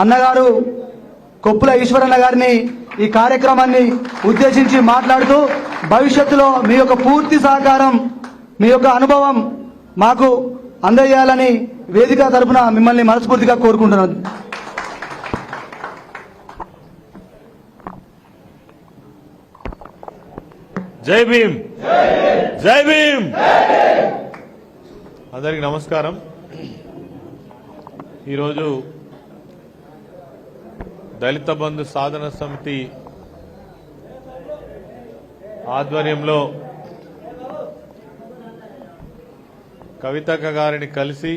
అన్నగారు కొప్పుల ఈశ్వరన్న గారిని ఈ కార్యక్రమాన్ని ఉద్దేశించి మాట్లాడుతూ భవిష్యత్తులో మీ యొక్క పూర్తి సహకారం మీ యొక్క అనుభవం మాకు అందజేయాలని వేదిక తరపున మిమ్మల్ని మనస్ఫూర్తిగా కోరుకుంటున్నాను. జై భీమ్. జై భీమ్. అందరికి నమస్కారం. ఈరోజు దళిత బంధు సాధన సమితి ఆధ్వర్యంలో కవితక్క గారిని కలిసి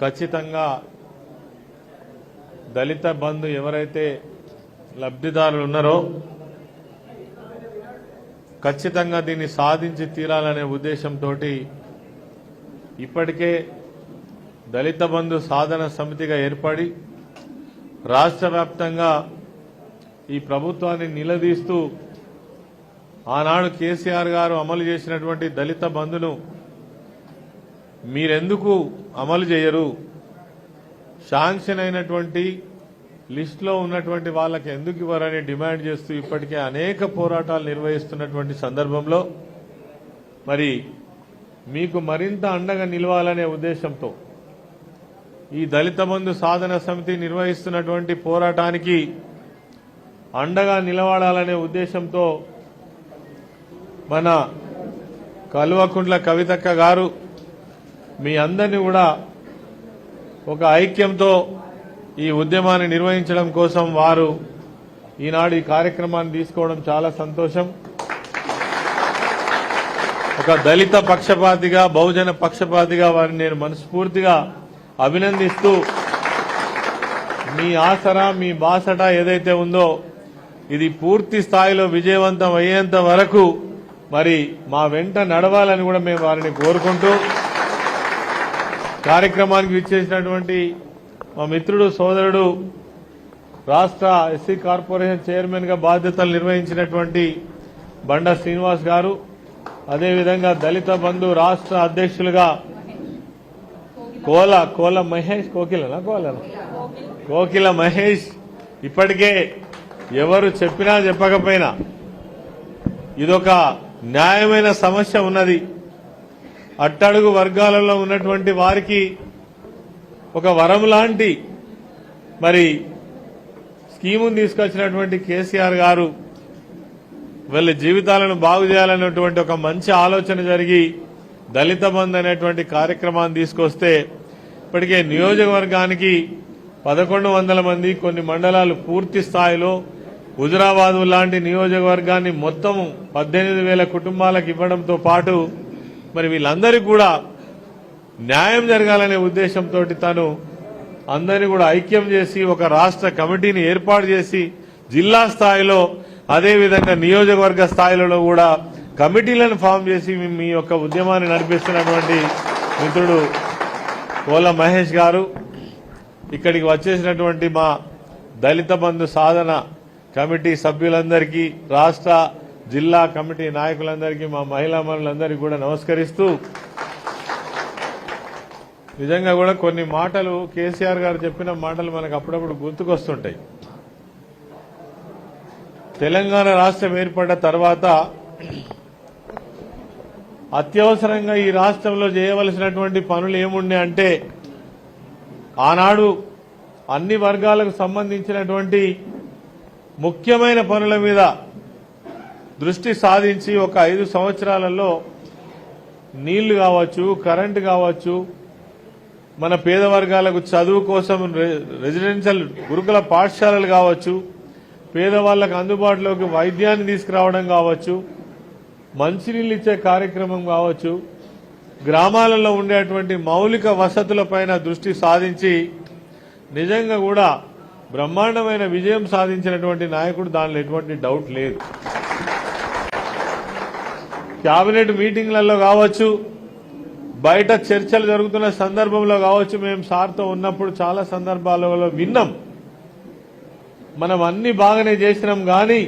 ఖచ్చితంగా దళిత బంధు ఎవరైతే లబ్ధిదారులు ఉన్నారో ఖచ్చితంగా దీన్ని సాధించి తీరాలనే ఉద్దేశంతో ఇప్పటికే దళిత బంధు సాధన సమితిగా ఏర్పడి రాష్ట్ర వ్యాప్తంగా ఈ ప్రభుత్వాన్ని నిలదీస్తూ ఆనాడు కేసీఆర్ గారు అమలు చేసినటువంటి దళిత బంధును మీరెందుకు అమలు చేయరు? శాంక్షన్ అయినటువంటి లిస్టులో ఉన్నటువంటి వాళ్ళకి ఎందుకు ఇవ్వరని డిమాండ్ చేస్తూ ఇప్పటికే అనేక పోరాటాలు నిర్వహిస్తున్నటువంటి సందర్భంలో మరి మీకు మరింత అండగా నిలవాలనే ఉద్దేశంతో ఈ దళిత బంధు సాధన సమితి నిర్వహిస్తున్నటువంటి పోరాటానికి అండగా నిలబడాలనే ఉద్దేశంతో మన కల్వకుంట్ల కవితక్క గారు మీ అందరినీ కూడా ఒక ఐక్యంతో ఈ ఉద్యమాన్ని నిర్వహించడం కోసం వారు ఈనాడు ఈ కార్యక్రమాన్ని తీసుకోవడం చాలా సంతోషం. ఒక దళిత పక్షపాతిగా బహుజన పక్షపాతిగా వారిని నేను మనస్ఫూర్తిగా అభినందిస్తూ మీ ఆసరా మీ బాసట ఏదైతే ఉందో ఇది పూర్తి స్థాయిలో విజయవంతం అయ్యేంత వరకు మరి మా వెంట నడవాలని కూడా మేము వారిని కోరుకుంటూ కార్యక్రమానికి విచ్చేసినటువంటి మా మిత్రుడు సోదరుడు రాష్ట్ర ఎస్సీ కార్పొరేషన్ చైర్మన్గా బాధ్యతలు నిర్వహించినటువంటి బండ శ్రీనివాస్ గారు అదేవిధంగా దళిత బంధు రాష్ట్ర అధ్యక్షులుగా కోల కోల మహేష్ కోకిలనా కోల కోకిల మహేష్ ఇప్పటికే ఎవరు చెప్పినా చెప్పకపోయినా ఇదొక న్యాయమైన సమస్య ఉన్నది. అట్టడుగు వర్గాలలో ఉన్నటువంటి వారికి ఒక వరం లాంటి మరి స్కీమును తీసుకొచ్చినటువంటి కేసీఆర్ గారు వీళ్ళ జీవితాలను బాగు చేయాలన్నటువంటి ఒక మంచి ఆలోచన జరిగి దళిత బంధు అనేటువంటి కార్యక్రమాన్ని తీసుకొస్తే ఇప్పటికే నియోజకవర్గానికి పదకొండు వందల మంది కొన్ని మండలాలు పూర్తి స్థాయిలో హుజరాబాద్ లాంటి నియోజకవర్గాన్ని మొత్తం పద్దెనిమిది వేల కుటుంబాలకు ఇవ్వడంతో పాటు మరి వీళ్ళందరికీ కూడా న్యాయం జరగాలనే ఉద్దేశంతో తను అందరినీ కూడా ఐక్యం చేసి ఒక రాష్ట్ర కమిటీని ఏర్పాటు చేసి జిల్లా స్థాయిలో అదేవిధంగా నియోజకవర్గ స్థాయిలో కూడా కమిటీలను ఫామ్ చేసి మీ- యొక్క ఉద్యమాన్ని నడిపిస్తున్నటువంటి మిత్రుడు కోల మహేష్ గారు. ఇక్కడికి వచ్చేసినటువంటి మా దళిత బంధు సాధన కమిటీ సభ్యులందరికీ రాష్ట్ర జిల్లా కమిటీ నాయకులందరికీ మా మహిళా మనులందరికీ కూడా నమస్కరిస్తూ నిజంగా కూడా కొన్ని మాటలు కేసీఆర్ గారు చెప్పిన మాటలు మనకు అప్పుడప్పుడు గుర్తుకొస్తుంటాయి. తెలంగాణ రాష్ట్రం ఏర్పడ్డ తర్వాత అత్యవసరంగా ఈ రాష్ట్రంలో చేయవలసినటువంటి పనులు ఏముండే అంటే ఆనాడు అన్ని వర్గాలకు సంబంధించినటువంటి ముఖ్యమైన పనుల మీద దృష్టి సాధించి ఒక ఐదు సంవత్సరాలలో నీళ్ళు కావచ్చు కరెంటు కావచ్చు మన పేద వర్గాలకు చదువు కోసం రె- రెసిడెన్షియల్ గురుకుల పాఠశాలలు కావచ్చు పేదవాళ్ళకు అందుబాటులోకి వైద్యాన్ని తీసుకురావడం కావచ్చు మంచినీళ్ళు ఇచ్చే కార్యక్రమం కావచ్చు గ్రామాలలో ఉండేటువంటి మౌలిక వసతులపైన దృష్టి సాధించి నిజంగా కూడా బ్రహ్మాండమైన విజయం సాధించినటువంటి నాయకుడు దానిలో ఎటువంటి డౌట్ లేదు. కేబినెట్ మీటింగ్లలో కావచ్చు బయట చర్చలు జరుగుతున్న సందర్భంలో కావచ్చు మేము సార్తో ఉన్నప్పుడు చాలా సందర్భాలలో విన్నాం. మనం అన్ని బాగానే చేసినాం కానీ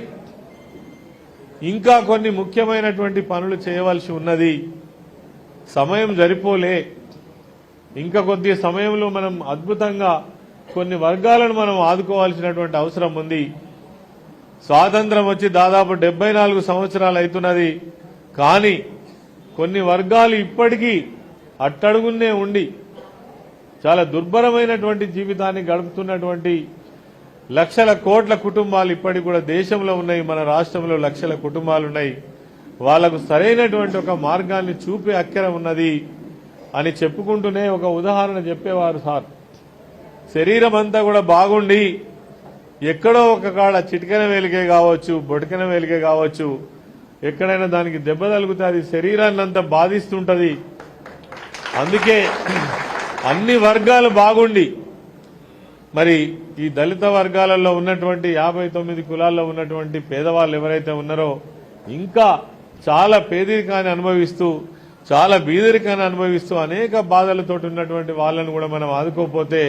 ఇంకా కొన్ని ముఖ్యమైనటువంటి పనులు చేయవలసి ఉన్నది. సమయం సరిపోలే. ఇంకా కొద్ది సమయంలో మనం అద్భుతంగా కొన్ని వర్గాలను మనం ఆదుకోవాల్సినటువంటి అవసరం ఉంది. స్వాతంత్రం వచ్చి దాదాపు డెబ్బై నాలుగు సంవత్సరాలు అవుతున్నది కానీ కొన్ని వర్గాలు ఇప్పటికీ అట్టడుగునే ఉండి చాలా దుర్భరమైనటువంటి జీవితాన్ని గడుపుతున్నటువంటి లక్షల కోట్ల కుటుంబాలు ఇప్పటికి కూడా దేశంలో ఉన్నాయి మన రాష్ట్రంలో లక్షల కుటుంబాలు ఉన్నాయి. వాళ్ళకు సరైనటువంటి ఒక మార్గాన్ని చూపే అక్కర ఉన్నది అని చెప్పుకుంటూనే ఒక ఉదాహరణ చెప్పేవారు సార్. శరీరం అంతా కూడా బాగుండి ఎక్కడో ఒక కాడ చిటికన వేలికే కావచ్చు బొటికెన వేలికే కావచ్చు ఎక్కడైనా దానికి దెబ్బ తగిలితే అది శరీరాన్ని అంతా బాధిస్తుంటది. అందుకే అన్ని వర్గాలు బాగుండి మరి ఈ దళిత వర్గాలలో ఉన్నటువంటి యాభై తొమ్మిది కులాల్లో ఉన్నటువంటి పేదవాళ్ళు ఎవరైతే ఉన్నారో ఇంకా చాలా పేదరికాన్ని అనుభవిస్తూ చాలా బీదరికాన్ని అనుభవిస్తూ అనేక బాధలతో ఉన్నటువంటి వాళ్ళను కూడా మనం ఆదుకోపోతే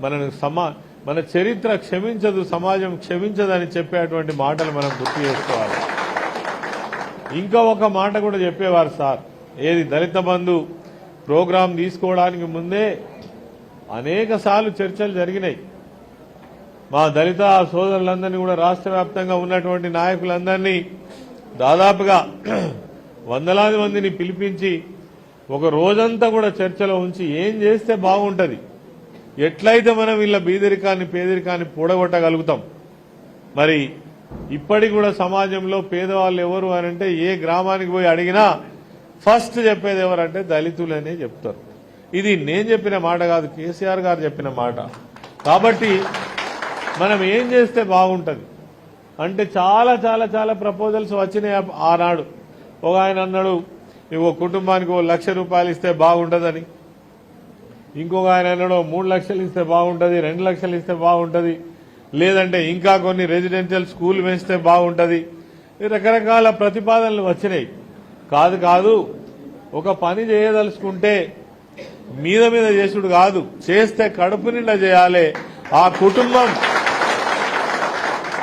మన సమా మన చరిత్ర క్షమించదు సమాజం క్షమించదని చెప్పేటువంటి మాటలు మనం గుర్తు చేసుకోవాలి. ఇంకా ఒక మాట కూడా చెప్పేవారు సార్. ఏది దళిత బంధు ప్రోగ్రాం తీసుకోవడానికి ముందే అనేక సార్లు చర్చలు జరిగినాయి. మా దళిత సోదరులందరినీ కూడా రాష్ట్ర వ్యాప్తంగా ఉన్నటువంటి నాయకులందరినీ దాదాపుగా వందలాది మందిని పిలిపించి ఒక రోజంతా కూడా చర్చలో ఉంచి ఏం చేస్తే బాగుంటుంది? ఎట్లయితే మనం వీళ్ళ బీదరికాన్ని పేదరికాన్ని పూడగొట్టగలుగుతాం? మరి ఇప్పటికి కూడా సమాజంలో పేదవాళ్ళు ఎవరు అని అంటే ఏ గ్రామానికి పోయి అడిగినా ఫస్ట్ చెప్పేది ఎవరంటే దళితులనే చెప్తారు. ఇది నేను చెప్పిన మాట కాదు కేసీఆర్ గారు చెప్పిన మాట. కాబట్టి మనం ఏం చేస్తే బాగుంటుంది? అంటే చాలా చాలా చాలా ప్రపోజల్స్ వచ్చినాయి ఆ- ఆనాడు. ఒక ఆయన అన్నాడు ఓ కుటుంబానికి ఓ లక్ష రూపాయలు ఇస్తే బాగుంటదని. ఇంకొక ఆయన అన్నాడు మూడు లక్షలు ఇస్తే బాగుంటుంది రెండు లక్షలు ఇస్తే బాగుంటుంది. లేదంటే ఇంకా కొన్ని రెసిడెన్షియల్ స్కూల్ వేస్తే బాగుంటుంది. ఈ రకరకాల ప్రతిపాదనలు వచ్చినాయి. కాదు కాదు. ఒక పని చేయదలుచుకుంటే మీద మీద చేసుడు కాదు. చేస్తే కడుపు నిండా చేయాలి. ఆ కుటుంబం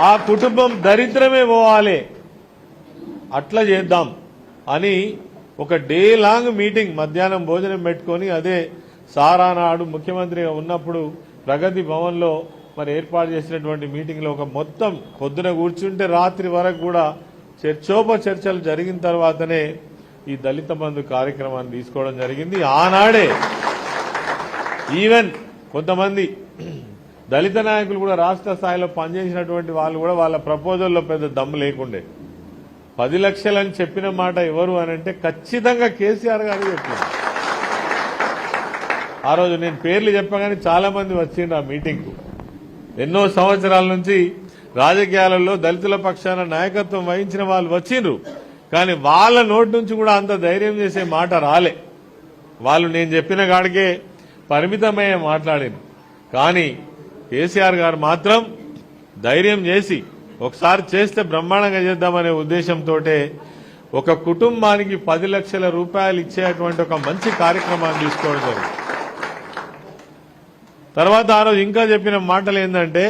ఆ కుటుంబం దరిద్రమే పోవాలి. అట్లా చేద్దాం అని ఒక డే లాంగ్ మీటింగ్ మధ్యాహ్నం భోజనం పెట్టుకొని అదే సారా నాడు ముఖ్యమంత్రిగా ఉన్నప్పుడు ప్రగతి భవన్లో మరి ఏర్పాటు చేసినటువంటి మీటింగ్లో ఒక మొత్తం పొద్దున కూర్చుంటే రాత్రి వరకు కూడా చర్చోప చర్చలు జరిగిన తర్వాతనే ఈ దళిత బంధు కార్యక్రమాన్ని తీసుకోవడం జరిగింది. ఆనాడే ఈవెన్ కొంతమంది దళిత నాయకులు కూడా రాష్ట్ర స్థాయిలో పనిచేసినటువంటి వాళ్ళు కూడా వాళ్ళ ప్రపోజల్లో పెద్ద దమ్ము లేకుండే. పది లక్షలని చెప్పిన మాట ఎవరు అని అంటే ఖచ్చితంగా కేసీఆర్ గారు చెప్పారు ఆ రోజు నేను పేర్లు చెప్పగానే చాలా మంది వచ్చిండ్రు ఆ మీటింగ్కు. ఎన్నో సంవత్సరాల నుంచి రాజకీయాలలో దళితుల పక్షాన నాయకత్వం వహించిన వాళ్ళు వచ్చిండ్రు. కానీ వాళ్ళ నోటి నుంచి కూడా అంత ధైర్యం చేసే మాట రాలే. వాళ్ళు నేను చెప్పిన కాడికే పరిమితమయ్యే మాట్లాడింది కానీ కేసీఆర్ గారు మాత్రం ధైర్యం చేసి ఒకసారి చేస్తే బ్రహ్మాండంగా చేద్దామనే ఉద్దేశంతో ఒక కుటుంబానికి పది లక్షల రూపాయలు ఇచ్చేటువంటి ఒక మంచి కార్యక్రమాన్ని తీసుకోవడం జరిగింది. తర్వాత ఆ రోజు ఇంకా చెప్పిన మాటలు ఏంటంటే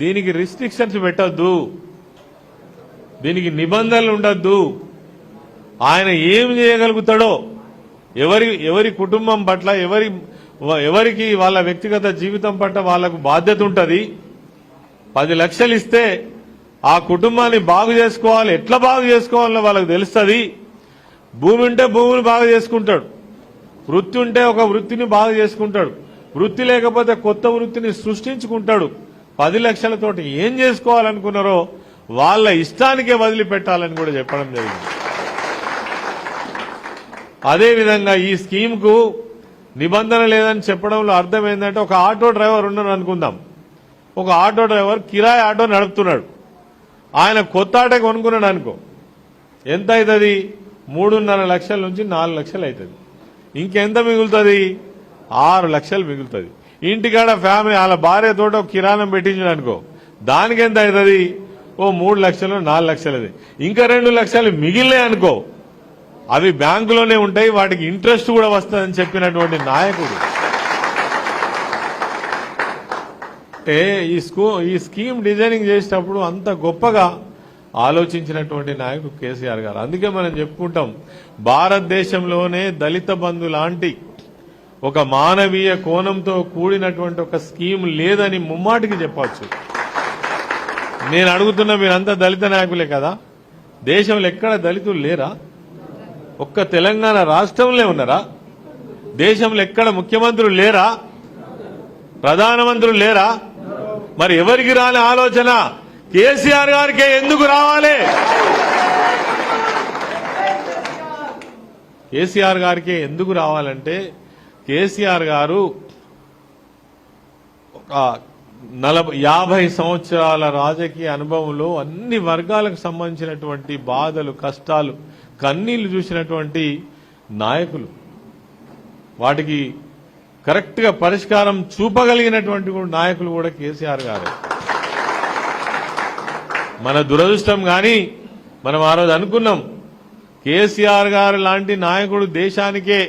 దీనికి రిస్ట్రిక్షన్స్ పెట్టద్దు. దీనికి నిబంధనలు ఉండద్దు. ఆయన ఏం చేయగలుగుతాడో ఎవరి ఎవరి కుటుంబం పట్ల ఎవరి ఎవరికి వాళ్ళ వ్యక్తిగత జీవితం పట్ల వాళ్ళకు బాధ్యత ఉంటుంది? పది లక్షలు ఇస్తే ఆ కుటుంబాన్ని బాగు చేసుకోవాలి. ఎట్లా బాగు చేసుకోవాలో వాళ్ళకి తెలుస్తుంది. భూమి ఉంటే భూమిని బాగు చేసుకుంటాడు. వృత్తి ఉంటే ఒక వృత్తిని బాగు చేసుకుంటాడు. వృత్తి లేకపోతే కొత్త వృత్తిని సృష్టించుకుంటాడు. పది లక్షలతో ఏం చేసుకోవాలనుకున్నారో వాళ్ళ ఇష్టానికే వదిలిపెట్టాలని కూడా చెప్పడం జరిగింది. అదేవిధంగా ఈ స్కీమ్కు నిబంధన లేదని చెప్పడంలో అర్థం ఏంటంటే ఒక ఆటో డ్రైవర్ ఉన్నాడు అనుకుందాం. ఒక ఆటో డ్రైవర్ కిరాయి ఆటో నడుపుతున్నాడు. ఆయన కొత్త ఆటో కొనుక్కున్నాడు అనుకో. ఎంత అవుతుంది? మూడున్నర లక్షల నుంచి నాలుగు లక్షలు అవుతుంది. ఇంకెంత మిగులుతుంది? ఆరు లక్షలు మిగులుతుంది. ఇంటికాడ ఫ్యామిలీ వాళ్ళ భార్య తోట కిరాణం పెట్టించాడు అనుకో. దానికి ఎంత అవుతుంది? ఓ మూడు లక్షలు నాలుగు లక్షలది. ఇంకా రెండు లక్షలు మిగిలినాయి అనుకో. అవి బ్యాంకులోనే ఉంటాయి వాటికి ఇంట్రెస్ట్ కూడా వస్తుందని చెప్పినటువంటి నాయకుడు. అంటే ఈ స్కూ ఈ స్కీమ్ డిజైనింగ్ చేసేటప్పుడు అంత గొప్పగా ఆలోచించినటువంటి నాయకుడు కేసీఆర్ గారు. అందుకే మనం చెప్పుకుంటాం భారతదేశంలోనే దళిత బంధు లాంటి ఒక మానవీయ కోణంతో కూడినటువంటి ఒక స్కీమ్ లేదని ముమ్మాటికి చెప్పవచ్చు. నేను అడుగుతున్న మీరంతా దళిత నాయకులే కదా? దేశంలో ఎక్కడ దళితులు లేరా? ఒక్క తెలంగాణ రాష్ట్రంలో ఉన్నారా? దేశంలో ఎక్కడ ముఖ్యమంత్రులు లేరా? ప్రధానమంత్రులు లేరా? మరి ఎవరికి రాని ఆలోచన? కేసీఆర్ గారికే ఎందుకు రావాలి? కేసీఆర్ గారికి ఎందుకు రావాలంటే కేసీఆర్ గారు ఒక నలభై యాభై సంవత్సరాల రాజకీయ అనుభవంలో అన్ని వర్గాలకు సంబంధించినటువంటి బాధలు కష్టాలు కన్నీళ్ళు చూసినటువంటి నాయకులు వాటికి కరెక్ట్గా పరిష్కారం చూపగలిగినటువంటి కూడా నాయకులు కూడా కేసీఆర్ గారు. మన దురదృష్టం కానీ మనం ఆ రోజు అనుకున్నాం కేసీఆర్ గారు లాంటి నాయకుడు దేశానికే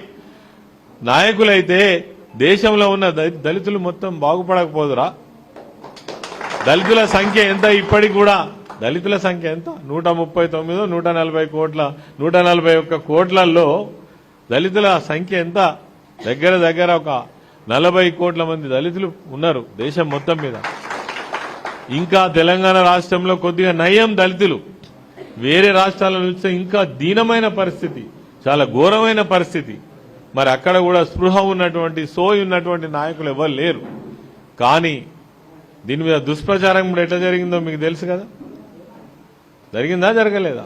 నాయకులైతే దేశంలో ఉన్న దళితులు మొత్తం బాగుపడకపోదురా? దళితుల సంఖ్య ఎంత ఇప్పటికి కూడా దళితుల సంఖ్య ఎంత? నూట ముప్పై తొమ్మిదో నూట నలభై కోట్ల నూట నలభై ఒక్క కోట్లలో దళితుల సంఖ్య ఎంత? దగ్గర దగ్గర ఒక నలభై కోట్ల మంది దళితులు ఉన్నారు దేశం మొత్తం మీద. ఇంకా తెలంగాణ రాష్ట్రంలో కొద్దిగా నయం దళితులు. వేరే రాష్ట్రాల నుంచి ఇంకా దీనమైన పరిస్థితి చాలా ఘోరమైన పరిస్థితి. మరి అక్కడ కూడా స్పృహ ఉన్నటువంటి సోయి ఉన్నటువంటి నాయకులు ఎవరు లేరు. కానీ దీని మీద దుష్ప్రచారం కూడా ఎట్లా జరిగిందో మీకు తెలుసు కదా? జరిగిందా జరగలేదా?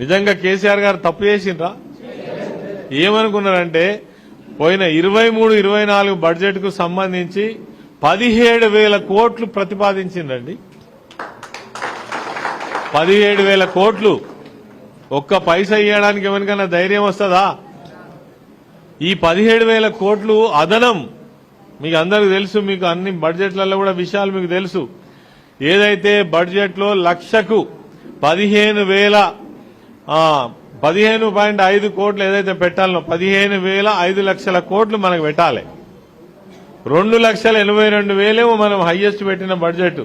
నిజంగా కేసీఆర్ గారు తప్పు చేసిండ్రా? ఏమనుకున్నారంటే పోయిన ఇరవై మూడు ఇరవై నాలుగు బడ్జెట్కు సంబంధించి పదిహేడు వేల కోట్లు ప్రతిపాదించిందండి పదిహేడు వేల కోట్లు. ఒక్క పైసా ఇవ్వడానికి ఎవరికైనా ధైర్యం వస్తుందా? ఈ పదిహేడు వేల కోట్లు అదనం. మీకు అందరికి తెలుసు మీకు అన్ని బడ్జెట్లలో కూడా విషయాలు మీకు తెలుసు. ఏదైతే బడ్జెట్లో లక్షకు పదిహేను వేల పదిహేను పాయింట్ ఐదు కోట్లు ఏదైతే పెట్టాలనో పదిహేను వేల ఐదు లక్షల కోట్లు మనకు పెట్టాలి. రెండు లక్షల ఎనభై రెండు వేలేమో మనం హైయెస్ట్ పెట్టిన బడ్జెట్.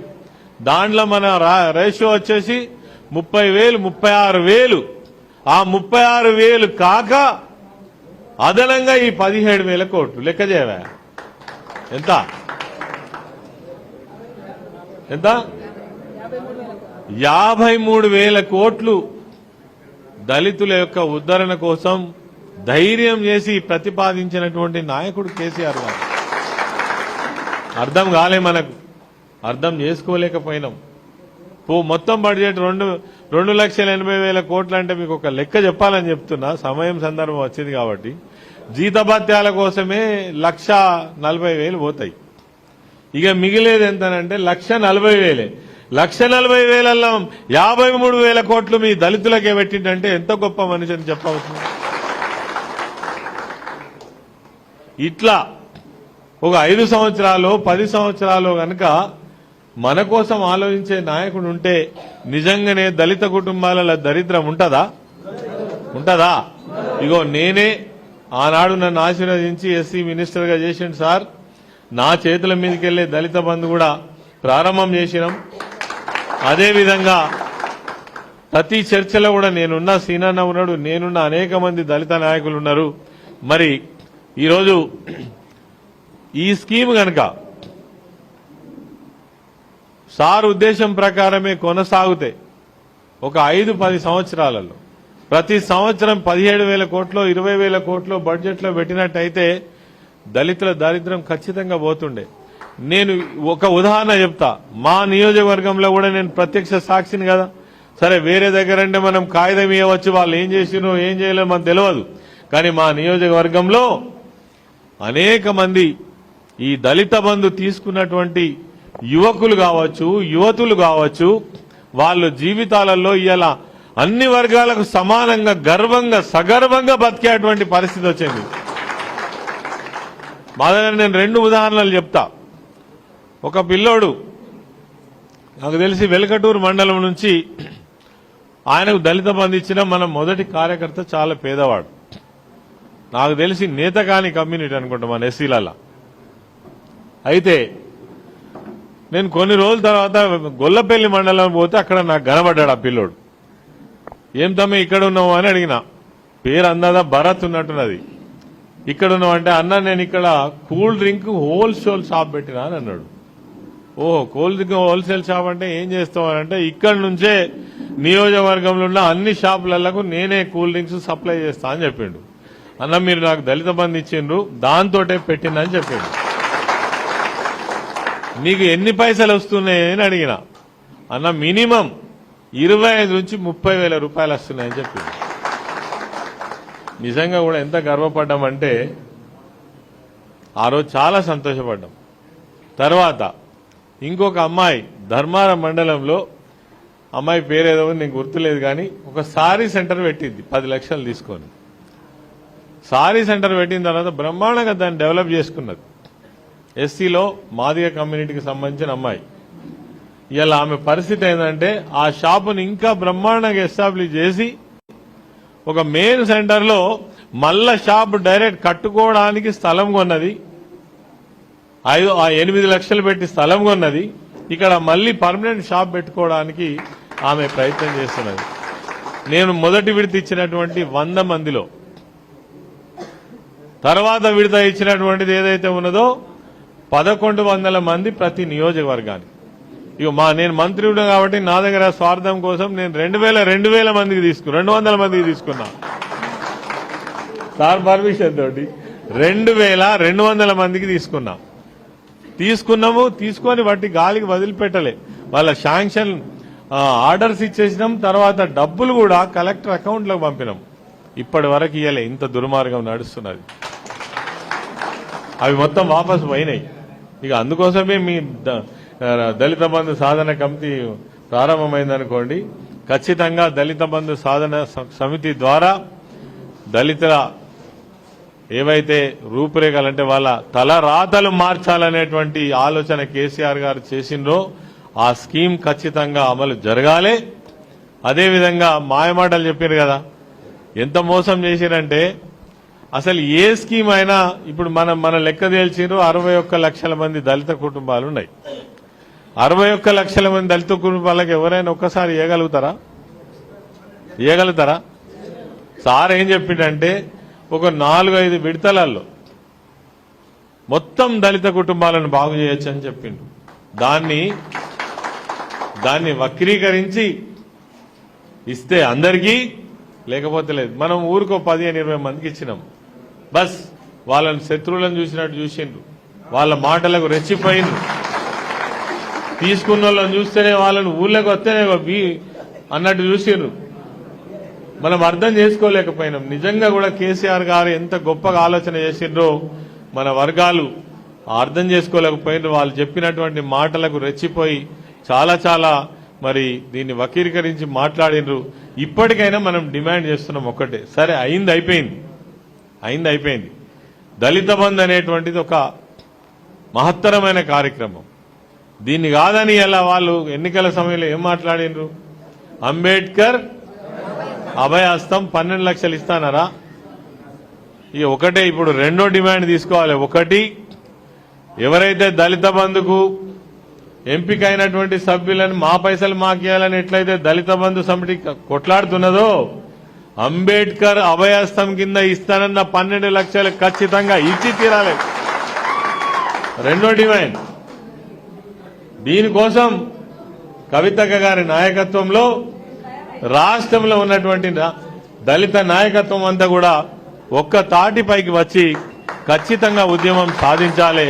దాంట్లో మన రా- రేషియో వచ్చేసి ముప్పై వేలు ముప్పై ఆరు వేలు. ఆ ముప్పై ఆరు వేలు కాక అదనంగా ఈ పదిహేడు వేల కోట్లు. లెక్క చేయవా. ఎంత? ఎంత? యాభై మూడు వేల కోట్లు దళితుల యొక్క ఉద్ధరణ కోసం ధైర్యం చేసి ప్రతిపాదించినటువంటి నాయకుడు కేసీఆర్ గారు. అర్థం కాలే మనకు. అర్థం చేసుకోలేకపోయినాం. పో మొత్తం బడ్జెట్ రెండు రెండు లక్షల ఎనభై వేల కోట్లు అంటే మీకు ఒక లెక్క చెప్పాలని చెప్తున్నా. సమయం సందర్భం వచ్చింది కాబట్టి. జీతభత్యాల కోసమే లక్ష నలభై వేలు పోతాయి. ఇక మిగిలేదు ఎంతనంటే లక్ష నలభై వేలే. లక్ష నలభై వేలల్లో యాభై మూడు వేల కోట్లు మీ దళితులకే పెట్టిండంటే ఎంత గొప్ప మనిషి అని చెప్పవచ్చు? ఇట్లా ఒక ఐదు సంవత్సరాలు పది సంవత్సరాలు గనక మన కోసం ఆలోచించే నాయకుడు ఉంటే నిజంగానే దళిత కుటుంబాలలో దరిద్రం ఉంటదా? ఉంటదా? ఇగో నేనే ఆనాడు నన్ను ఆశీర్వదించి ఎస్సీ మినిస్టర్గా చేసిండు సార్. నా చేతుల మీదకి వెళ్ళే దళిత బంధు కూడా ప్రారంభం చేసినాం. అదేవిధంగా ప్రతి చర్చలో కూడా నేనున్న సీనన్న ఉన్నాడు నేనున్న అనేక మంది దళిత నాయకులు ఉన్నారు. మరి ఈరోజు ఈ స్కీమ్ కనుక సార్ ఉద్దేశం ప్రకారమే కొనసాగుతే ఒక ఐదు పది సంవత్సరాలలో ప్రతి సంవత్సరం పదిహేడు వేల కోట్లు ఇరవై వేల కోట్లు బడ్జెట్లో పెట్టినట్టయితే దళితుల దారిద్ర్యం ఖచ్చితంగా పోతుండే. నేను ఒక ఉదాహరణ చెప్తా. మా నియోజకవర్గంలో కూడా నేను ప్రత్యక్ష సాక్షిని కదా. సరే వేరే దగ్గర అంటే మనం కాగితం ఇవ్వచ్చు వాళ్ళు ఏం చేసినో ఏం చేయలేమో మనకు తెలియదు. కానీ మా నియోజకవర్గంలో అనేక మంది ఈ దళిత బంధు తీసుకున్నటువంటి యువకులు కావచ్చు యువతులు కావచ్చు వాళ్ళ జీవితాలలో ఇలా అన్ని వర్గాలకు సమానంగా గర్వంగా సగర్వంగా బతికేటువంటి పరిస్థితి వచ్చింది. మా దగ్గర నేను రెండు ఉదాహరణలు చెప్తా. ఒక పిల్లోడు నాకు తెలిసి వెలకటూరు మండలం నుంచి ఆయనకు దళిత బంధు ఇచ్చిన మన మొదటి కార్యకర్త చాలా పేదవాడు. నాకు తెలిసి నేత కాని కమ్యూనిటీ అనుకుంటా మన ఎస్సీలలో అయితే నేను కొన్ని రోజుల తర్వాత గొల్లపల్లి మండలం పోతే అక్కడ నాకు కనబడ్డాడు ఆ పిల్లోడు. ఏం తమ్మి ఇక్కడ ఉన్నావు అని అడిగిన. పేరు అందాదా భరత్ ఉన్నట్టున్నది. ఇక్కడ ఉన్నావంటే అన్న నేను ఇక్కడ కూల్ డ్రింక్ హోల్సేల్ షాప్ పెట్టినా అని అన్నాడు. ఓ కూల్ డ్రింక్ హోల్సేల్ షాప్ అంటే ఏం చేస్తావు అంటే ఇక్కడ నుంచే నియోజకవర్గంలో ఉన్న అన్ని షాపులకు నేనే కూల్ డ్రింక్స్ సప్లై చేస్తా అని చెప్పిండు. అన్న మీరు నాకు దళిత బంధు ఇచ్చిండ్రు దాంతోటే పెట్టిందని చెప్పిండు. నీకు ఎన్ని పైసలు వస్తున్నాయి అని అడిగిన. అన్న మినిమం ఇరవై ఐదు నుంచి ముప్పై వేల రూపాయలు వస్తున్నాయని చెప్పిండు. నిజంగా కూడా ఎంత గర్వపడ్డామంటే ఆ రోజు చాలా సంతోషపడ్డాం. తర్వాత ఇంకొక అమ్మాయి ధర్మారం మండలంలో అమ్మాయి పేరేదో నేను గుర్తులేదు కానీ ఒక సారీ సెంటర్ పెట్టింది పది లక్షలు తీసుకొని. సారీ సెంటర్ పెట్టిన తర్వాత బ్రహ్మాండంగా దాన్ని డెవలప్ చేసుకున్నది. ఎస్సీలో మాదిగ కమ్యూనిటీకి సంబంధించిన అమ్మాయి. ఇలా ఆమె పరిస్థితి ఏంటంటే ఆ షాపుని ఇంకా బ్రహ్మాండంగా ఎస్టాబ్లిష్ చేసి ఒక మెయిన్ సెంటర్లో షాప్ డైరెక్ట్ కట్టుకోవడానికి స్థలం కొన్నది. ఐదు ఎనిమిది లక్షలు పెట్టి స్థలం కొన్నది. ఇక్కడ మళ్ళీ పర్మనెంట్ షాప్ పెట్టుకోవడానికి ఆమె ప్రయత్నం చేస్తున్నది. నేను మొదటి విడత ఇచ్చినటువంటి వంద మందిలో తర్వాత విడత ఇచ్చినటువంటిది ఏదైతే ఉన్నదో పదకొండు వందల మంది ప్రతి నియోజకవర్గానికి. ఇక మా నేను మంత్రి ఉన్నా కాబట్టి నా దగ్గర స్వార్థం కోసం నేను రెండు వేల రెండు వేల మందికి తీసుకున్నా రెండు వందల మందికి తీసుకున్నా. సార్ పర్మిషన్ తోటి రెండు వేల రెండు వందల మందికి తీసుకున్నా. తీసుకున్నాము తీసుకొని వాటి గాలికి వదిలిపెట్టలే. వాళ్ళ శాంక్షన్ ఆర్డర్స్ ఇచ్చేసినాం తర్వాత డబ్బులు కూడా కలెక్టర్ అకౌంట్లోకి పంపినాం. ఇప్పటి వరకు ఇయ్యలే ఇంత దుర్మార్గం నడుస్తున్నది. అవి మొత్తం వాపసు పోయినాయి. ఇక అందుకోసమే me the- Dalit Bandhu Sadhana committee ప్రారంభమైందనుకోండి ఖచ్చితంగా దళిత బంధు సాధన సమితి ద్వారా దళితుల ఏవైతే రూపురేఖలంటే వాళ్ళ తల రాతలు మార్చాలనేటువంటి ఆలోచన కేసీఆర్ గారు చేసిండ్రో ఆ స్కీమ్ ఖచ్చితంగా అమలు జరగాలి. అదేవిధంగా మాయమాటలు చెప్పారు కదా ఎంత మోసం చేసిరంటే అసలు ఏ స్కీమ్ అయినా ఇప్పుడు మనం మన లెక్క తేల్చిండ్రు అరవై ఒక్క లక్షల మంది దళిత కుటుంబాలు ఉన్నాయి అరవై ఒక్క లక్షల మంది దళిత కుటుంబాలకు ఎవరైనా ఒక్కసారి ఇవ్వగలుగుతారా ఇవ్వగలుగుతారా సార్ ఏం చెప్పిండంటే ఒక నాలుగు ఐదు విడతలలో మొత్తం దళిత కుటుంబాలను బాగు చేయొచ్చు అని చెప్పిండు. దాన్ని దాన్ని వక్రీకరించి ఇస్తే అందరికీ లేకపోతే లేదు. మనం ఊరికో పదిహేను ఇరవై మందికి ఇచ్చినాం. బస్ వాళ్ళని శత్రువులను చూసినట్టు చూసిండ్రు వాళ్ళ మాటలకు రెచ్చిపోయిండ్రు తీసుకున్న వాళ్ళని చూస్తేనే వాళ్ళని ఊళ్ళోకి వస్తేనే అన్నట్టు చూసిండ్రు మనం అర్థం చేసుకోలేకపోయినాం. నిజంగా కూడా కేసీఆర్ గారు ఎంత గొప్పగా ఆలోచన చేసిండ్రో మన వర్గాలు అర్థం చేసుకోలేకపోయినారు వాళ్ళు చెప్పినటువంటి మాటలకు రెచ్చిపోయి చాలా చాలా మరి దీన్ని వక్రీకరించి మాట్లాడినరు ఇప్పటికైనా మనం డిమాండ్ చేస్తున్నాం ఒక్కటే. సరే అయింది అయిపోయింది. అయింది అయిపోయింది. దళిత బంద్ అనేటువంటిది ఒక మహత్తరమైన కార్యక్రమం. దీన్ని కాదని ఎలా వాళ్ళు ఎన్నికల సమయంలో ఏం మాట్లాడినరు? అంబేద్కర్ అభయహస్తం పన్నెండు లక్షలు ఇస్తానరా? ఇక ఒకటే ఇప్పుడు రెండో డిమాండ్ తీసుకోవాలి. ఒకటి ఎవరైతే దళిత బంధుకు ఎంపికైనటువంటి సభ్యులను మా పైసలు మాకేయాలని ఎట్లయితే దళిత బంధు సమితి కొట్లాడుతున్నదో అంబేద్కర్ అభయహస్తం కింద ఇస్తానన్న పన్నెండు లక్షలు ఖచ్చితంగా ఇచ్చి తీరాలి. రెండో డిమాండ్. దీనికోసం కవితక్క గారి నాయకత్వంలో రాష్ట్రంలో ఉన్నటువంటి దళిత నాయకత్వం అంతా కూడా ఒక్క తాటిపైకి వచ్చి ఖచ్చితంగా ఉద్యమం సాధించాలి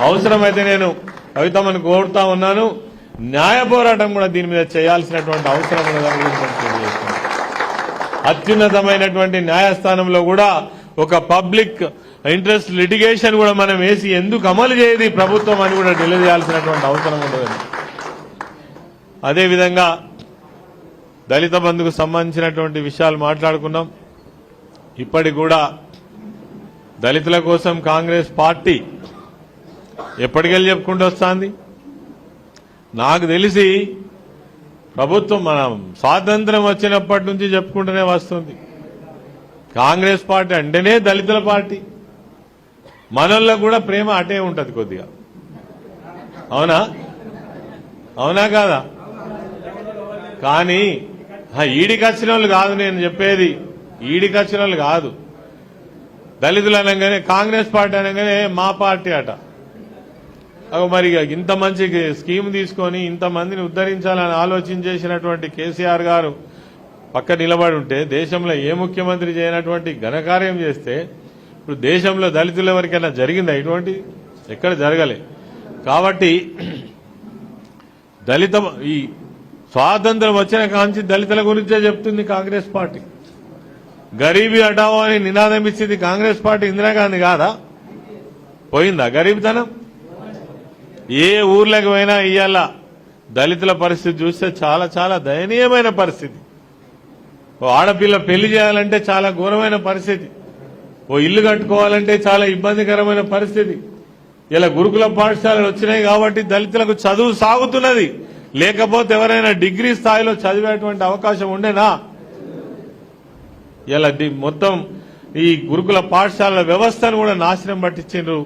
అవసరమైతే నేను కవితమ్మను కోరుతా ఉన్నాను న్యాయ పోరాటం కూడా దీని మీద చేయాల్సినటువంటి అవసరం ఉన్నదని తెలియజేస్తున్నాను. అత్యున్నతమైనటువంటి న్యాయస్థానంలో కూడా ఒక పబ్లిక్ ఇంట్రెస్ట్ లిటిగేషన్ కూడా మనం వేసి ఎందుకు అమలు చేయదు ప్రభుత్వం అని కూడా తెలియజేయాల్సినటువంటి అవసరం ఉండదు. అదేవిధంగా దళిత బంధుకు సంబంధించినటువంటి విషయాలు మాట్లాడుకున్నాం. ఇప్పటికి కూడా దళితుల కోసం కాంగ్రెస్ పార్టీ ఎప్పటికెళ్ళి చెప్పుకుంటూ వస్తుంది. నాకు తెలిసి ప్రభుత్వం మనం స్వాతంత్రం వచ్చినప్పటి నుంచి చెప్పుకుంటూనే వస్తుంది. కాంగ్రెస్ పార్టీ అంటేనే దళితుల పార్టీ. మనల్లో కూడా ప్రేమ అటే ఉంటుంది కొద్దిగా. అవునా? అవునా కాదా? కానీ ఆ ఈడికి వచ్చిన వాళ్ళు కాదు నేను చెప్పేది. ఈడికి వచ్చిన వాళ్ళు కాదు. దళితులు అనగానే కాంగ్రెస్ పార్టీ అనగానే మా పార్టీ అట. అగో మరి ఇక ఇంత మంచి స్కీమ్ తీసుకొని ఇంతమందిని ఉద్ధరించాలని ఆలోచన చేసినటువంటి కేసీఆర్ గారు పక్క నిలబడి ఉంటే దేశంలో ఏ ముఖ్యమంత్రి చేయనటువంటి ఘనకార్యం చేస్తే ఇప్పుడు దేశంలో దళితులు ఎవరికైనా జరిగిందా? ఇటువంటి ఎక్కడ జరగలే. కాబట్టి దళిత ఈ స్వాతంత్రం వచ్చిన కాంచి దళితుల గురించే చెప్తుంది కాంగ్రెస్ పార్టీ. గరీబీ హటావో అని నినాదం ఇచ్చింది కాంగ్రెస్ పార్టీ ఇందిరాగాంధీ కాదా? పోయిందా గరీబితనం? ఏ ఊర్లకు పోయినా ఇయ్యాల దళితుల పరిస్థితి చూస్తే చాలా చాలా దయనీయమైన పరిస్థితి. ఆడపిల్ల పెళ్ళి చేయాలంటే చాలా ఘోరమైన పరిస్థితి. ఓ ఇల్లు కట్టుకోవాలంటే చాలా ఇబ్బందికరమైన పరిస్థితి. ఇలా గురుకుల పాఠశాలలు వచ్చినాయి కాబట్టి దళితులకు చదువు సాగుతున్నది. లేకపోతే ఎవరైనా డిగ్రీ స్థాయిలో చదివేటువంటి అవకాశం ఉండేనా? ఇలా మొత్తం ఈ గురుకుల పాఠశాలల వ్యవస్థను కూడా నాశనం పట్టించిండ్రు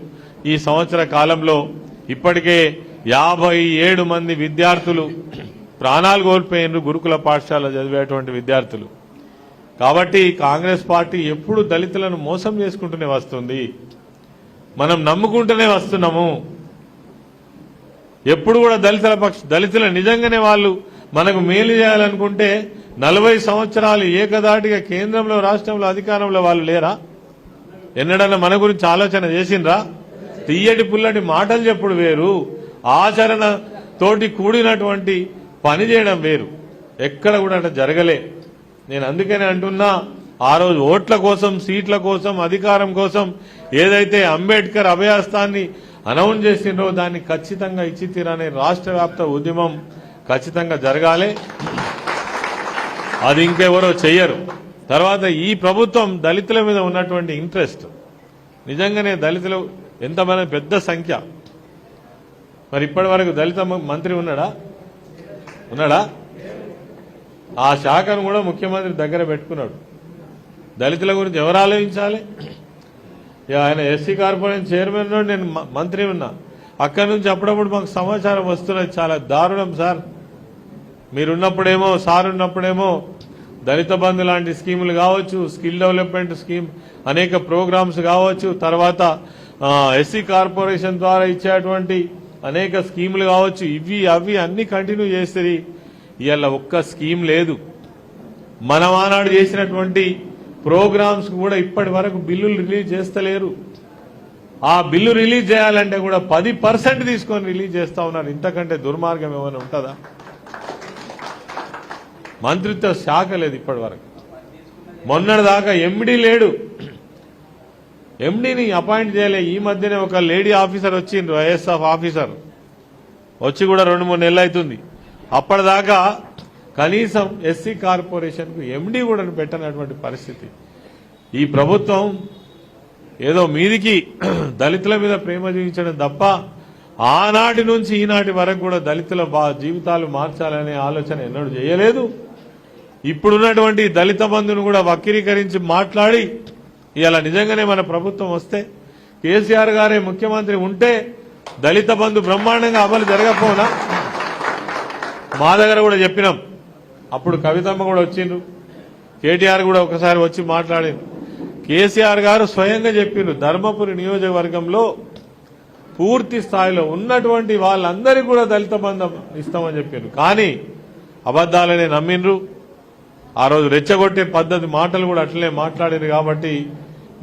ఈ సంవత్సర కాలంలో. ఇప్పటికే యాభై ఏడు మంది విద్యార్థులు ప్రాణాలు కోల్పోయినరు గురుకుల పాఠశాల చదివేటువంటి విద్యార్థులు. కాబట్టి కాంగ్రెస్ పార్టీ ఎప్పుడు దళితులను మోసం చేసుకుంటూనే వస్తుంది. మనం నమ్ముకుంటూనే వస్తున్నాము. ఎప్పుడు కూడా దళితుల పక్ష దళితుల నిజంగానే వాళ్ళు మనకు మేలు చేయాలనుకుంటే నలభై సంవత్సరాలు ఏకదాటిగా కేంద్రంలో రాష్ట్రంలో అధికారంలో వాళ్ళు లేరా? ఎన్నడన్నా మన గురించి ఆలోచన చేసిండ్రా? తీయటి పుల్లటి మాటలు చెప్పుడు వేరు. ఆచరణ తోటి కూడినటువంటి పని చేయడం వేరు. ఎక్కడ కూడా అట్లా జరగలే. నేను అందుకనే అంటున్నా ఆ రోజు ఓట్ల కోసం సీట్ల కోసం అధికారం కోసం ఏదైతే అంబేద్కర్ అభయాస్తాన్ని అనౌన్స్ చేసిండ్రో దాన్ని ఖచ్చితంగా ఇచ్చి తీరనే రాష్ట్ర వ్యాప్త ఉద్యమం ఖచ్చితంగా జరగాలి. అది ఇంకెవరో చెయ్యరు. తర్వాత ఈ ప్రభుత్వం దళితుల మీద ఉన్నటువంటి ఇంట్రెస్ట్. నిజంగానే దళితులు ఎంతమంది పెద్ద సంఖ్య. మరి ఇప్పటి వరకు దళిత మంత్రి ఉన్నాడా? ఉన్నాడా? ఆ శాఖను కూడా ముఖ్యమంత్రి దగ్గర పెట్టుకున్నాడు. దళితుల గురించి ఎవరు ఆలోచించాలి? ఆయన ఎస్సీ కార్పొరేషన్ చైర్మన్ నేను మ- మంత్రి ఉన్నా. అక్కడి నుంచి అప్పుడప్పుడు మాకు సమాచారం వస్తున్నది చాలా దారుణం సార్. మీరున్నప్పుడేమో సార్ ఉన్నప్పుడేమో దళిత బంధు లాంటి స్కీములు కావచ్చు స్కిల్ డెవలప్మెంట్ స్కీమ్ అనేక ప్రోగ్రామ్స్ కావచ్చు తర్వాత ఎస్సీ కార్పొరేషన్ ద్వారా ఇచ్చేటువంటి అనేక స్కీములు కావచ్చు ఇవి అవి అన్ని కంటిన్యూ చేస్తుంది ఇవాళ ఒక్క స్కీమ్ లేదు. మనం ఆనాడు చేసినటువంటి ప్రోగ్రామ్స్ కూడా ఇప్పటి వరకు బిల్లులు రిలీజ్ చేస్తలేరు. ఆ బిల్లు రిలీజ్ చేయాలంటే కూడా పది పర్సెంట్ తీసుకొని రిలీజ్ చేస్తా ఉన్నారు. ఇంతకంటే దుర్మార్గం ఏమైనా ఉంటుందా? మంత్రిత్వ శాఖ లేదు ఇప్పటి వరకు. మొన్నటిదాకా ఎండి లేడు. ఎండిని అపాయింట్ చేయలే. ఈ మధ్యనే ఒక లేడీ ఆఫీసర్ వచ్చిండ్రు ఐఎస్ఎఫ్ ఆఫీసర్. వచ్చి కూడా రెండు మూడు నెలలు అవుతుంది. అప్పటిదాకా కనీసం ఎస్సీ కార్పొరేషన్కు ఎండి కూడా పెట్టనటువంటి పరిస్థితి. ఈ ప్రభుత్వం ఏదో మీదికి దళితుల మీద ప్రేమ చూపించడం తప్ప ఆనాటి నుంచి ఈనాటి వరకు కూడా దళితుల బా- జీవితాలు మార్చాలనే ఆలోచన ఎన్నడూ చేయలేదు. ఇప్పుడున్నటువంటి దళిత బంధును కూడా వక్రీకరించి మాట్లాడి ఇలా నిజంగానే మన ప్రభుత్వం వస్తే కేసీఆర్ గారే ముఖ్యమంత్రి ఉంటే దళిత బంధు బ్రహ్మాండంగా అమలు జరగకపోనా? మా దగ్గర కూడా చెప్పినాం. అప్పుడు కవితమ్మ కూడా వచ్చిండ్రు. కేటీఆర్ కూడా ఒకసారి వచ్చి మాట్లాడింది కేసీఆర్ గారు స్వయంగా చెప్పిండ్రు ధర్మపురి నియోజకవర్గంలో పూర్తి స్థాయిలో ఉన్నటువంటి వాళ్ళందరికీ కూడా దళిత బంధం ఇస్తామని చెప్పిండ్రు కానీ అబద్దాలనే నమ్మిండ్రు. ఆ రోజు రెచ్చగొట్టే పద్ధతి మాటలు కూడా అట్లనే మాట్లాడారు కాబట్టి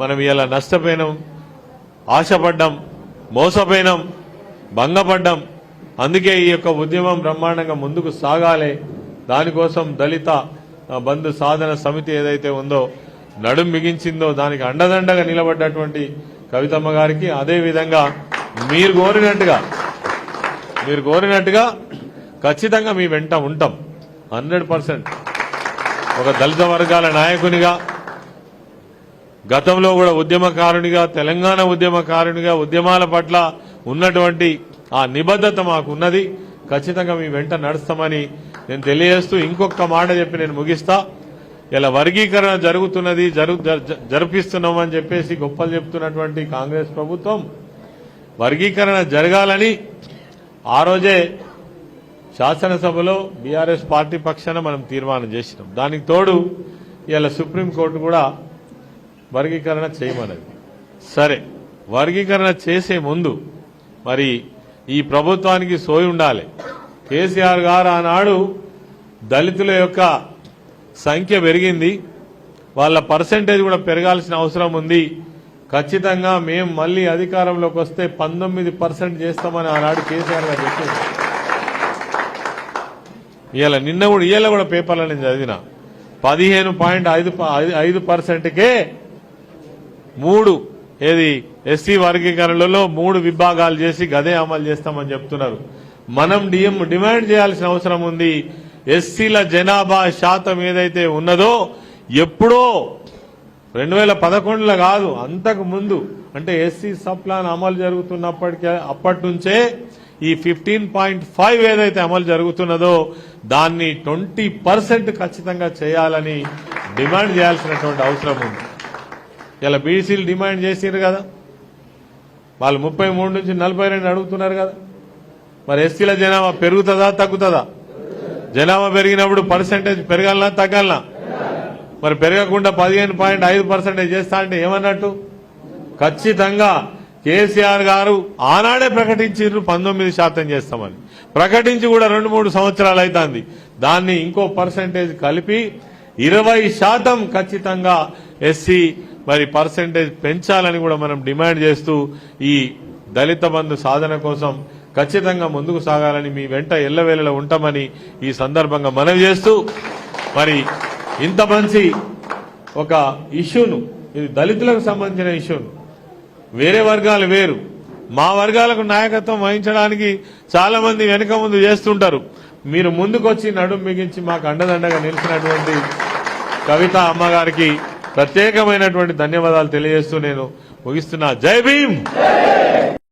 మనం ఇలా నష్టపోయినాం ఆశపడ్డాం మోసపోయినాం భంగపడ్డాం. అందుకే ఈ యొక్క ఉద్యమం బ్రహ్మాండంగా ముందుకు సాగాలి. దానికోసం దళిత బంధు సాధన సమితి ఏదైతే ఉందో నడుం మిగించిందో దానికి అండదండగా నిలబడ్డటువంటి కవితమ్మ గారికి అదే విధంగా మీరు కోరినట్టుగా మీరు కోరినట్టుగా ఖచ్చితంగా మీ వెంట ఉంటాం. హండ్రెడ్ ఒక దళిత వర్గాల నాయకునిగా గతంలో కూడా ఉద్యమకారునిగా తెలంగాణ ఉద్యమకారునిగా ఉద్యమాల పట్ల ఉన్నటువంటి ఆ నిబద్ధత మాకున్నది. ఖచ్చితంగా మీ వెంట నడుస్తామని నేను తెలియజేస్తూ ఇంకొక మాట చెప్పి నేను ముగిస్తా. ఇలా వర్గీకరణ జరుగుతున్నది జరు జ- జరిపిస్తున్నామని చెప్పేసి గొప్పలు చెప్తున్నటువంటి కాంగ్రెస్ ప్రభుత్వం వర్గీకరణ జరగాలని ఆ రోజే శాసనసభలో బీఆర్ఎస్ పార్టీ పక్షాన మనం తీర్మానం చేసినాం. దానికి తోడు ఇలా సుప్రీంకోర్టు కూడా వర్గీకరణ చేయమన్నది. సరే వర్గీకరణ చేసే ముందు మరి ఈ ప్రభుత్వానికి సోయి ఉండాలి. కేసీఆర్ గారు ఆనాడు దళితుల యొక్క సంఖ్య పెరిగింది. వాళ్ళ పర్సంటేజ్ కూడా పెరగాల్సిన అవసరం ఉంది. ఖచ్చితంగా మేము మళ్ళీ అధికారంలోకి వస్తే పంతొమ్మిది పర్సెంట్ చేస్తామని ఆనాడు కేసీఆర్ గారు చెప్పింది ఇవాళ నిన్న కూడా ఇవాళ కూడా పేపర్లో నేను చదివిన పదిహేను పాయింట్ ఐదు ప- ఐదు- ఐదు పర్సెంట్కే మూడు ఏది? ఎస్సీ వర్గీకరణలో మూడు విభాగాలు చేసి గదే అమలు చేస్తామని చెప్తున్నారు. మనం డిఎం డిమాండ్ చేయాల్సిన అవసరం ఉంది. ఎస్సీల జనాభా శాతం ఏదైతే ఉన్నదో ఎప్పుడో రెండు వేల పదకొండులో కాదు అంతకు ముందు. అంటే ఎస్సీ సబ్ ప్లాన్ అమలు జరుగుతున్నప్పటికే అప్పటి నుంచే ఈ ఫిఫ్టీన్ పాయింట్ ఫైవ్ ఏదైతే అమలు జరుగుతున్నదో దాన్ని ట్వంటీ పర్సెంట్ ఖచ్చితంగా చేయాలని డిమాండ్ చేయాల్సినటువంటి అవసరం ఉంది. ఇలా బీసీలు డిమాండ్ చేసిరు కదా. వాళ్ళు ముప్పై మూడు నుంచి నలభై రెండు అడుగుతున్నారు కదా. మరి ఎస్సీల జనాభా పెరుగుతుందా తగ్గుతుందా? జనాభా పెరిగినప్పుడు పర్సెంటేజ్ పెరగాలనా తగ్గాలనా? మరి పెరగకుండా పదిహేను పాయింట్ ఐదు పర్సెంటేజ్ చేస్తా అంటే ఏమన్నట్టు? ఖచ్చితంగా కేసీఆర్ గారు ఆనాడే ప్రకటించారు పంతొమ్మిది శాతం చేస్తామని. ప్రకటించి కూడా రెండు మూడు సంవత్సరాలు అవుతుంది దాన్ని ఇంకో పర్సెంటేజ్ కలిపి ఇరవై శాతం ఖచ్చితంగా ఎస్సీ మరి పర్సెంటేజ్ పెంచాలని కూడా మనం డిమాండ్ చేస్తూ ఈ దళిత బంధు సాధన కోసం ఖచ్చితంగా ముందుకు సాగాలని మీ వెంట ఎల్లవేళలా ఉంటామని ఈ సందర్భంగా మనవి చేస్తూ మరి ఇంత మంచి ఒక ఇష్యూను ఇది దళితులకు సంబంధించిన ఇష్యూను వేరే వర్గాలు వేరు. మా వర్గాలకు నాయకత్వం వహించడానికి చాలా మంది వెనుక ముందు చేస్తుంటారు. మీరు ముందుకొచ్చి నడుం బిగించి మాకు అండదండగా నిలిచినటువంటి కవిత అమ్మగారికి ప్రత్యేకమైనటువంటి ధన్యవాదాలు తెలియజేస్తూ నేను ముగిస్తున్నా. జై భీమ్!